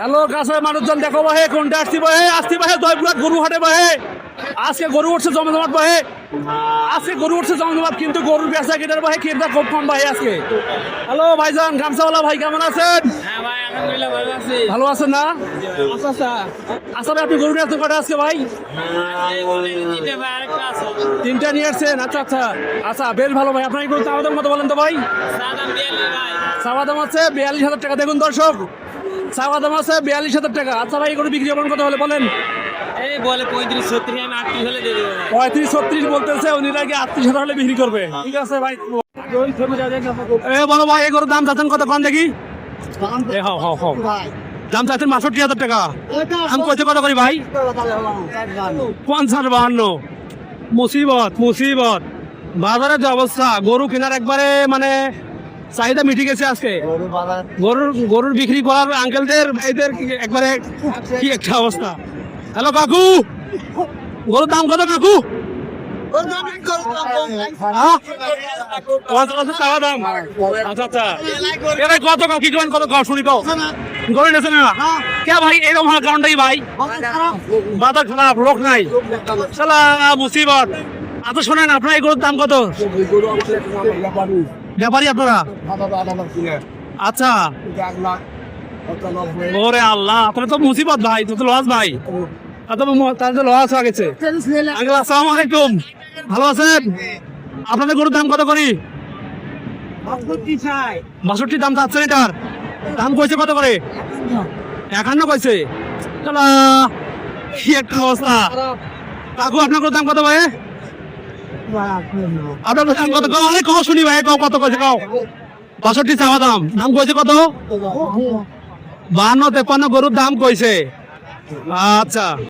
Hello কাছে মানুষজন দেখো বাহে কোনটা আসছি বাহে আসছি বাহে জয়পুরহাট গরু হাটে বাহে। আজকে গরু উঠছে জমজমাট বাহে। আজকে গরু উঠছে জমজমাট কিন্তু গরুর বেচা কেটার বাহে কেটটা খুব কম বাহে আজকে। হ্যালো ভাইজান গামছাওয়ালা ভাই কেমন আছেন? হ্যাঁ ভালো আছেন না? আচ্ছা আচ্ছা। আচ্ছা ভাই আপনি গরু নিয়ে আসছেন কটা আজকে ভাই? আছে। তিনটা নিয়ে আসছেন? আচ্ছা আচ্ছা। আচ্ছা বেশ ভালো ভাই আপনার একটু চাওয়া দাম কত বলেন তো ভাই? চাওয়া দাম আছে বিয়াল্লিশ হাজার টাকা। দেখুন দর্শক চাওয়া দাম আছে বিয়াল্লিশ হাজার টাকা। আচ্ছা ভাই এগুলো বিক্রি কত হলে বলেন? এই বলে পঁয়ত্রিশ ছত্রিশ আমি আটত্রিশ হলে দিয়ে দেবো পঁয়ত্রিশ ছত্রিশ বলতেছে উনি নাকি আটত্রিশ হাজার হলে বিক্রি করবে। ঠিক আছে ভাই। এ বলো ভাই এগুলোর দাম চাচ্ছেন কত কম দেখি? দাম চাচ্ছেন বাষট্টি হাজার টাকা। দাম কইতে কত করি ভাই? পঞ্চাশ বাহান্ন। মুসিবত মুসিবত। বাজারের যে অবস্থা গরু কেনার একবারে মানে চাহিদা মিটে গেছে আজকে। গরুর গরুর বিক্রি করার আঙ্কেলদের এদের কি- একবারে কি একটা অবস্থা। হ্যালো কাকু! গরুর দাম কত কাকু? হ্যাঁ? আচ্ছা আচ্ছা। কত কি করেন? কত শুনি গরু নেছে না? কে ভাই? এরকম হওয়ার কারণটাই ভাই। বাজার খারাপ লোক নাই। সালা মুসিবত। আচ্ছা শোনেন আপনার এই গরুর দাম কত? ব্যাপারী আপনারা? আচ্ছা। ওরে আল্লাহ তাহলে তো মুসিবত ভাই তো লস ভাই। তাহলে তো লস হয়ে গেছে। আঙ্কেল, আসসালামু আলাইকুম। ভালো আছেন? আপনাদের গরুর দাম কত করি? বাষট্টি দাম চাচ্ছেন এটার দাম কইছে কত করে? একান্ন কইছে। কি একটা অবস্থা। কাকু, আপনার দাম কত ভাই? আপনার দাম শুনি ভাই, কও, কত কইছে কও? বাষট্টি চাওয়া দাম দাম কইছে কত? বাহান্ন তেপান্ন গরুর দাম কইছে। আচ্ছা।